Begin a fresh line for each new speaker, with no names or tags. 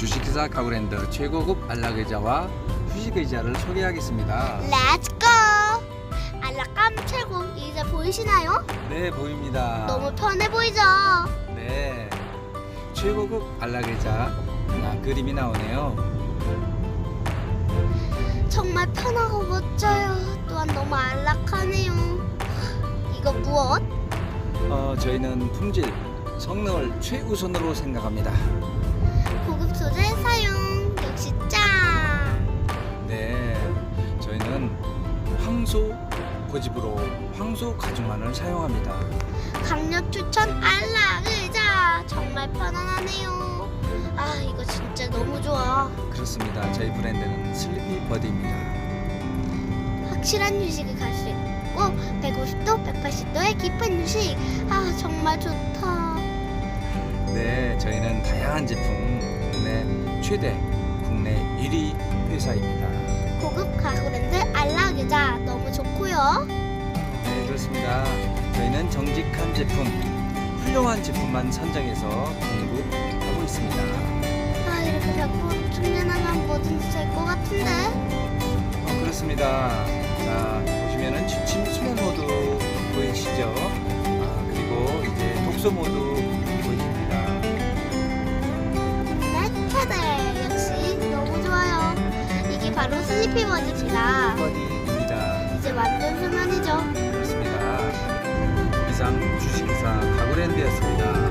주식회사 가구랜드 최고급 안락의자와 휴식의자를 소개하겠습니다.
렛츠고! 알라감 최고 이제 보이시나요?
네, 보입니다.
너무 편해 보이죠?
네, 최고급 안락의자 아, 그림이 나오네요.
정말 편하고 멋져요. 또한 너무 안락하네요. 이거 무엇?
어, 저희는 품질, 성능을 최우선으로 생각합니다.
소재 사용 역시 짱!
네, 저희는 황소 고집으로 황소 가죽만을 사용합니다.
강력 추천 알라 의자 정말 편안하네요. 아 이거 진짜 너무 좋아.
그렇습니다. 저희 브랜드는 슬리피 버디입니다.
확실한 휴식을 갈 수 있고 150도, 180도의 깊은 휴식. 아 정말 좋다.
네, 저희는 다양한 제품 국내 최대 국내 1위 회사입니다.
고급 가구 랜드 알라 의자 너무 좋고요.
네, 그렇습니다. 저희는 정직한 제품, 훌륭한 제품만 선정해서 공급하고 있습니다.
아 이렇게 100% 충전하면 뭐든지 될 것 같은데.
어, 그렇습니다. 자, 보시면은 취침 수면 모드 보이시죠? 아, 그리고 이제 독서 모드
바로 슬리피 버디입니다.
버디입니다.
이제 완전 수면이죠.
그렇습니다. 이상 주식회사 가구랜드였습니다.